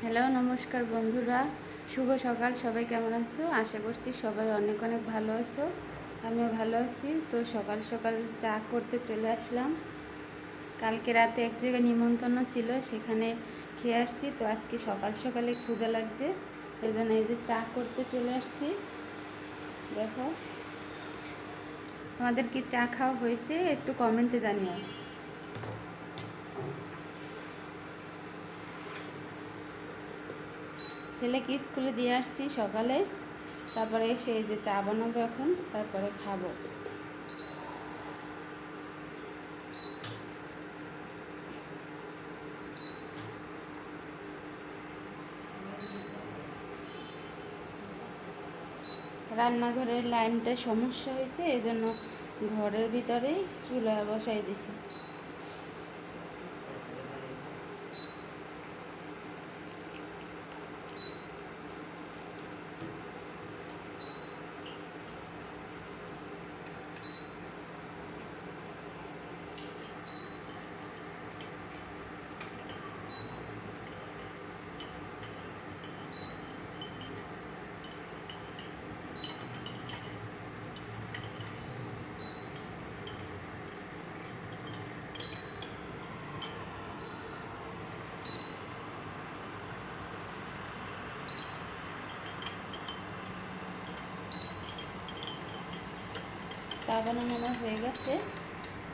Hello, নমস্কার বন্ধুরা। শুভ সকাল, সবাই কেমন আছো? আশা করছি সবাই অনেক অনেক ভালো আছো। আমিও ভালো আছি। তো সকাল সকাল চা করতে চলে আসলাম। কালকে রাতে এক জায়গায় নিমন্ত্রণ ছিল, সেখানে খেয়ে আসছি। তো আজকে সকাল সকালে ক্ষুদা লাগছে এই জন্য এই যে চা করতে চলে আসছি। দেখো। তোমাদের কি চা খাওয়া হয়েছে? একটু কমেন্টে জানিও। ছেলেকে স্কুলে দিয়ে আসছি সকালে। তারপরে এই যে চা বানাবো এখন, তারপরে খাব। রান্নাঘরের লাইনটা সমস্যা হয়েছে এই জন্য ঘরের ভিতরেই চুলা বসাই দিছি। চা বানানো আমার হয়ে গেছে।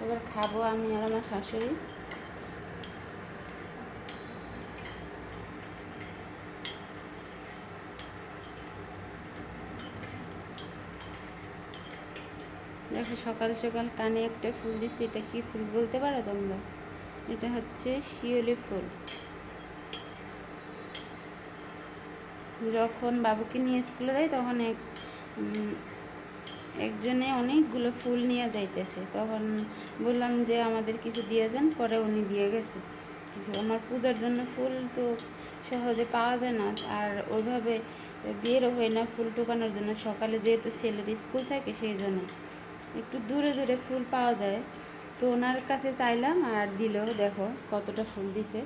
এবার খাব আমি আর আমার শাশুড়ি। দেখো সকাল সকাল কানে একটা ফুল দিচ্ছি এটা কি ফুল বলতে পারো তোমরা? এটা হচ্ছে শিওলি ফুল। যখন বাবুকে নিয়ে স্কুলে যাই তখন এক একজনে অনেকগুলো ফুল নিয়ে যাইতেছে। তখন বললাম যে, আমাদের কিছু দিয়ে যান। পরে উনি দিয়ে গেছে। কিছু, আমার পূজার জন্য ফুল তো সহজে পাওয়া যায় না। আর ওইভাবে বেরও হয় না ফুল টুকানোর জন্য। সকালে যেহেতু ছেলের স্কুল থাকে, সেই জন্য একটু দূরে দূরে ফুল পাওয়া যায়। তো ওনার কাছে চাইলাম আর দিল, দেখো কতটা ফুল দিছে।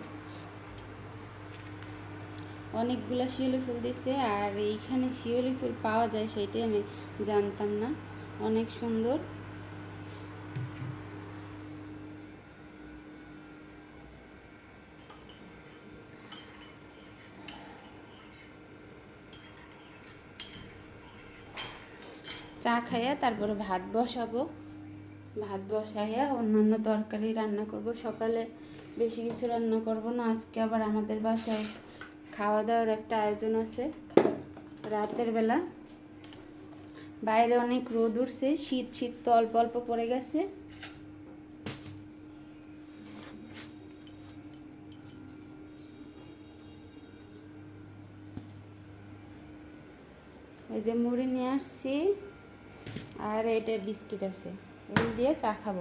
অনেকগুলো শিউলি ফুল দিছে আর এইখানে শিউলি ফুল পাওয়া যায় সেটাই আমি জানতাম না। অনেক সুন্দর। চা খাইয়া তারপরে ভাত বসাবো। ভাত বসাইয়া অন্যান্য তরকারি রান্না করব। সকালে বেশি কিছু রান্না করব না, আজকে আবার আমাদের বাসায় খাওয়া দাওয়ার একটা আয়োজন আছে রাতের বেলা। বাইরে অনেক রোদ উঠছে, শীত শীত তো অল্প অল্প পড়ে গেছে। এই যে মুড়ি নিয়ে আসছি, আর এটা বিস্কিট আছে। এগুলো দিয়ে চা খাব।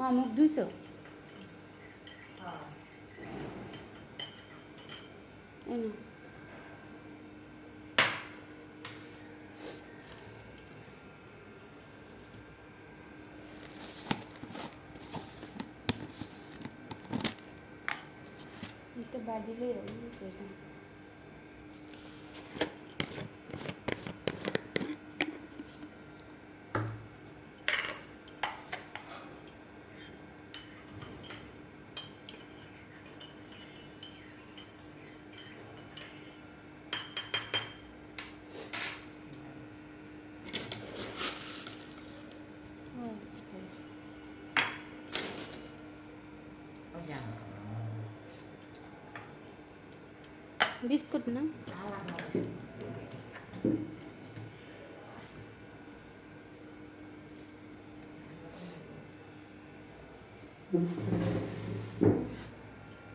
মা মুখ ধুইছো? বাড়িলে বিস্কুট না?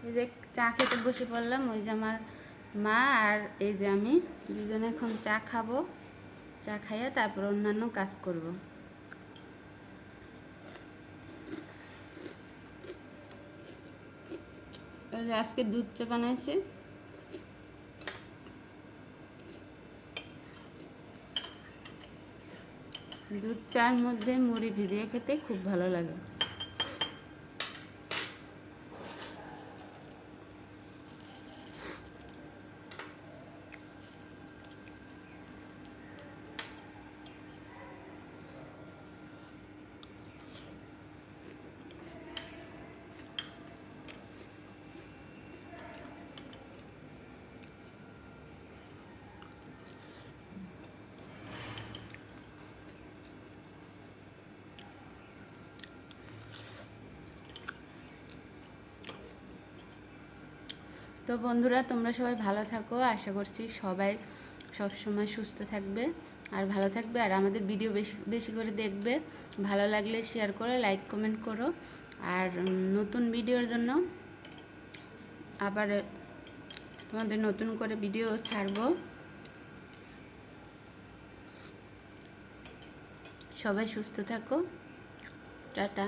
এই যে চা খেতে বসে পড়লাম, ওই যে আমার মা আর এই যে আমি দুজনে এখন চা খাব, চা খাইয়া তারপর অন্যান্য কাজ করব। যে আজকে দুধ চা বানাইছি। দুধ চার মধ্যে মুড়ি ভিজিয়ে খেতে খুব ভালো লাগে। তো বন্ধুরা, তোমরা সবাই ভালো থাকো। আশা করছি সবাই সব সময় সুস্থ থাকবে আর ভালো থাকবে। আর আমাদের ভিডিও বেশি বেশি করে দেখবে। ভালো লাগলে শেয়ার করো লাইক কমেন্ট করো। আর নতুন ভিডিওর জন্য আবার তোমাদের নতুন করে ভিডিও ছাড়বো। সবাই সুস্থ থাকো। টাটা।